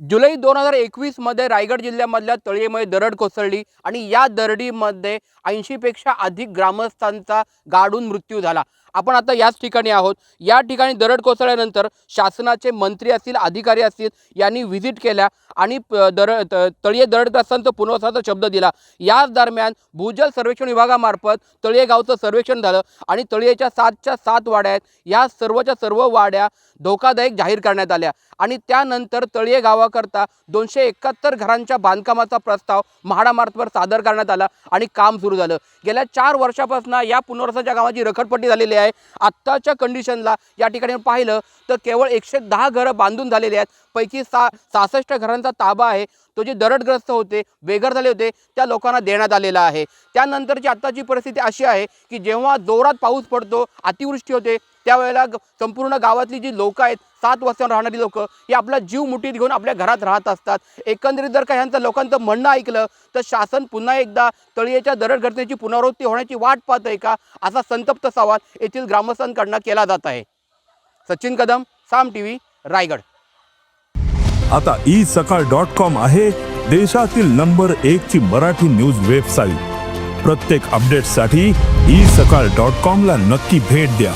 जुलै दोन हजार एकवीसमध्ये रायगड जिल्ह्यामधल्या तळीमध्ये दरड कोसळली आणि या दरडीमध्ये ऐंशीपेक्षा अधिक ग्रामस्थांचा गाडून मृत्यू झाला. आपण आता याच ठिकाणी आहोत. या ठिकाणी दरड कोसळल्यानंतर शासनाचे मंत्री असतील अधिकारी असतील यांनी व्हिजिट केल्या आणि प- दर तळीये दरडग्रस्तांचं पुनर्वसाचा शब्द दिला. याच दरम्यान भूजल सर्वेक्षण विभागामार्फत तळीये गावचं सर्वेक्षण झालं आणि तळीयेच्या सातच्या सात वाड्या आहेत या सर्वच्या सर्व वाड्या धोकादायक जाहीर करण्यात आल्या आणि त्यानंतर तळीये गावाकरता दोनशे एकाहत्तर घरांच्या बांधकामाचा प्रस्ताव म्हाडामार्फत सादर करण्यात आला आणि काम सुरू झालं. गेल्या चार वर्षापासून या पुनर्वसनाच्या कामाची रखडपट्टी झालेली आहे. आत्ताच्या कंडिशनला या ठिकाणी पाहिलं तर केवळ एकशे दहा घरं बांधून झालेली आहेत. पैकी सा सहासष्ट घरांचा ताबा आहे. तो जे दरडग्रस्त होते बेघर झाले होते त्या लोकांना देण्यात आलेला आहे. त्यानंतरची आत्ताची परिस्थिती अशी आहे की जेव्हा जोरात पाऊस पडतो अतिवृष्टी होते त्यावेळेला संपूर्ण गावातली जी लोकं आहेत सात वस्त्यांवर राहणारी लोकं हे आपला जीव मुठीत घेऊन आपल्या घरात राहत असतात. एकंदरीत जर का ह्यांचं लोकांचं म्हणणं ऐकलं तर शासन पुन्हा एकदा तळीयेच्या दरडघटनेची पुनरावृत्ती होण्याची वाट पाहत आहे का? असा संतप्त सवाल येथील ग्रामस्थांकडनं केला जात आहे. Sachin Kadam Saam T V Raigad. आता ई सकाळ डॉट कॉम आहे देशातील नंबर एक ची मराठी न्यूज वेबसाईट. प्रत्येक अपडेटसाठी ई सकाळ डॉट कॉम ला नक्की भेट द्या.